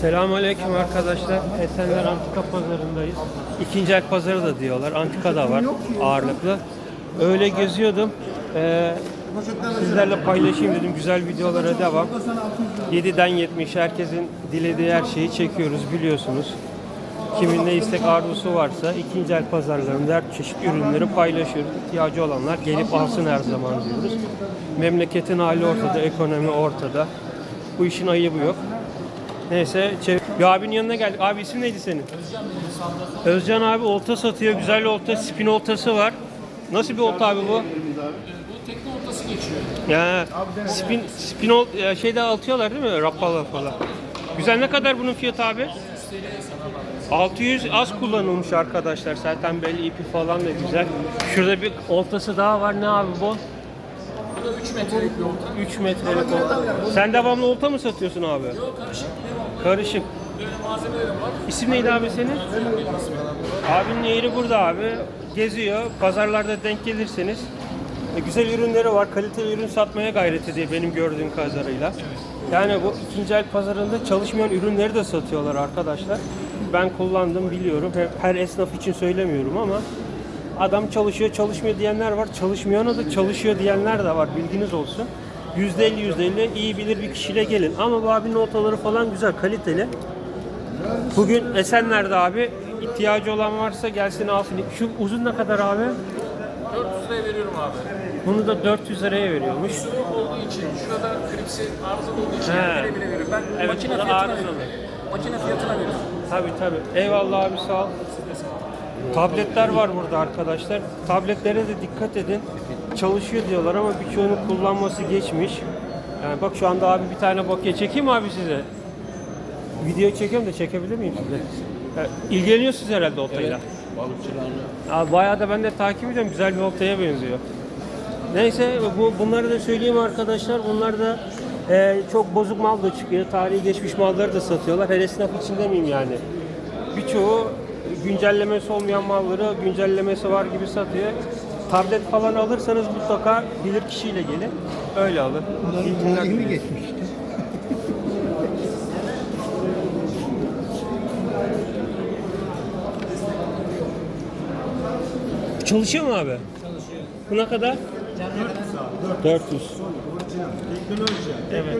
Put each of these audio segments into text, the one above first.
Selamünaleyküm arkadaşlar. Esenler Antika Pazarı'ndayız. İkinci el pazarı da diyorlar. Antika da var ağırlıklı. Öyle geziyordum. Ee, sizlerle paylaşayım dedim. Güzel videolara devam. 7'den 70 herkesin dilediği her şeyi çekiyoruz biliyorsunuz. Kimin ne istek arzusu varsa ikinci el pazarlarında her çeşit ürünleri paylaşıyoruz. İhtiyacı olanlar gelip alsın her zaman diyoruz. Memleketin hali ortada, ekonomi ortada. Bu işin ayıbı yok. Neyse, çev- bir abinin yanına geldik. Abi isim neydi senin? Özcan abi olta satıyor. Güzel olta, spin oltası var. Nasıl bir olta abi bu? Bu tekne ortası geçiyor. Ya spin spin ol şeyde atıyorlar değil mi? Rapala falan. Güzel ne kadar bunun fiyatı abi? 600 az kullanılmış arkadaşlar. Zaten belli ipi falan da güzel. Şurada bir oltası daha var. Ne abi bu? Bu da 3 metrelik bir olta. 3 metrelik olta. Sen devamlı olta mı satıyorsun abi? Yok karışık Karışık. böyle malzemelerim var. İsim neydi abi senin? Abinin yeri burada abi. Geziyor. Pazarlarda denk gelirseniz. E, güzel ürünleri var. Kaliteli ürün satmaya gayret ediyor benim gördüğüm kadarıyla. Yani bu ikinci el pazarında çalışmayan ürünleri de satıyorlar arkadaşlar. Ben kullandım biliyorum. Her esnaf için söylemiyorum ama adam çalışıyor çalışmıyor diyenler var. Çalışmayana da çalışıyor diyenler de var. Bilginiz olsun. %50 %50 iyi bilir bir kişiyle gelin. Ama bu abinin notaları falan güzel, kaliteli. Bugün Esenler'de abi ihtiyacı olan varsa gelsin alsın. Şu uzun ne kadar abi? 400 liraya veriyorum abi. Bunu da 400 liraya veriyormuş. Soğuk olduğu için, şurada klipsi arızalı olduğu için He. bile veriyorum. Ben Evet, makine fiyatına arızalı. veriyorum. Makine fiyatına veriyorum. Tabii tabii. Eyvallah abi sağ ol. Tabletler var burada arkadaşlar. Tabletlere de dikkat edin. Çalışıyor diyorlar ama birçoğunun kullanması geçmiş. Yani bak şu anda abi bir tane bakya çekeyim abi size? Video çekiyorum da çekebilir miyim size? Ya, ilgileniyorsunuz herhalde oltayla. Abi bayağı da ben de takip ediyorum. Güzel bir oltaya benziyor. Neyse bu bunları da söyleyeyim arkadaşlar. Bunlar da e, çok bozuk mal da çıkıyor. Tarihi geçmiş malları da satıyorlar. Her esnaf için demeyeyim yani. Birçoğu güncellemesi olmayan malları güncellemesi var gibi satıyor. Tablet falan alırsanız mutlaka bilir kişiyle gelin. Öyle alın. Dileriz. geçmişti? Çalışıyor mu abi? Çalışıyor. Bu ne kadar? 400. Evet.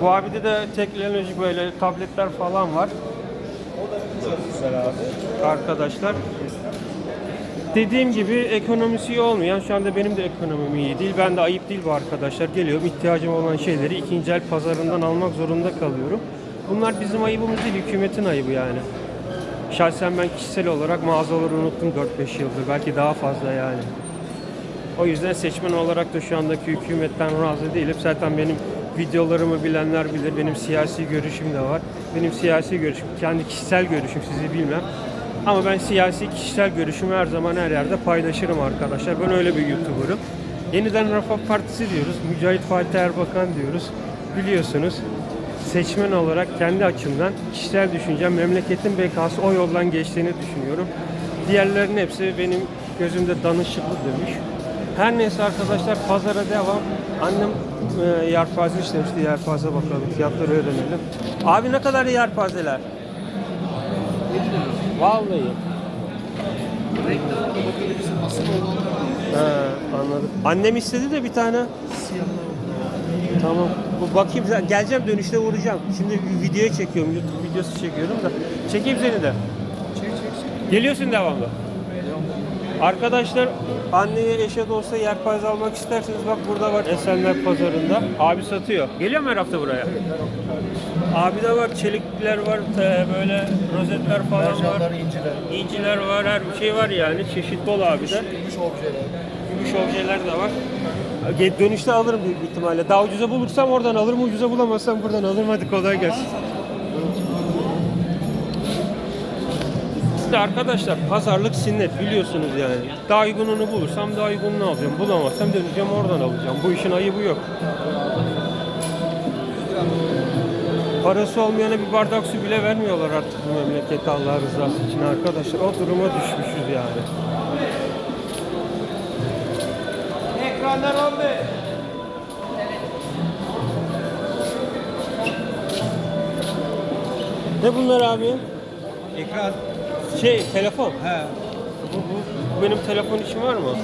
Bu abide de teknoloji böyle tabletler falan var. Arkadaşlar. Dediğim gibi ekonomisi iyi olmayan, şu anda benim de ekonomim iyi değil. Ben de ayıp değil bu arkadaşlar. Geliyorum ihtiyacım olan şeyleri ikinci el pazarından almak zorunda kalıyorum. Bunlar bizim ayıbımız değil, hükümetin ayıbı yani. Şahsen ben kişisel olarak mağazaları unuttum 4-5 yıldır. Belki daha fazla yani. O yüzden seçmen olarak da şu andaki hükümetten razı değilim. Zaten benim videolarımı bilenler bilir. Benim siyasi görüşüm de var. Benim siyasi görüşüm, kendi kişisel görüşüm sizi bilmem. Ama ben siyasi kişisel görüşümü her zaman her yerde paylaşırım arkadaşlar. Ben öyle bir YouTuber'ım. Yeniden Refah Partisi diyoruz. Mücahit Fatih Erbakan diyoruz. Biliyorsunuz seçmen olarak kendi açımdan kişisel düşüncem memleketin bekası o yoldan geçtiğini düşünüyorum. Diğerlerinin hepsi benim gözümde danışıklı demiş. Her neyse arkadaşlar pazara devam. Annem e, yarpaze istemişti. Yarpaze bakalım. Fiyatları öğrenelim. Abi ne kadar yarpazeler? Vallahi. He, anladım. Annem istedi de bir tane. Tamam. Bu bakayım geleceğim dönüşte vuracağım. Şimdi bir video çekiyorum. YouTube videosu çekiyorum da. Çekeyim seni de. Geliyorsun devamlı. Arkadaşlar anneye eşe dosta yelpaze almak isterseniz bak burada var Esenler Pazarı'nda. Abi satıyor. Geliyor mu her hafta buraya? Abi de var çelikler var te- böyle rozetler falan var. Mercanlar, inciler, İnciler var her bir şey var yani çeşit bol abi de. gümüş objeler. Gümüş objeler de var. Dönüşte alırım büyük ihtimalle. Daha ucuza bulursam oradan alırım, ucuza bulamazsam buradan alırım. Hadi kolay gelsin. İşte arkadaşlar pazarlık sünnet biliyorsunuz yani. Daha uygununu bulursam daha uygununu alacağım. Bulamazsam döneceğim oradan alacağım. Bu işin ayıbı yok. Parası olmayana bir bardak su bile vermiyorlar artık bu memlekette Allah rızası için arkadaşlar. O duruma düşmüşüz yani. Ekranlar 15. Ne bunlar abi? Ekran. Şey telefon. He. Bu, bu, bu benim telefon işim var mı?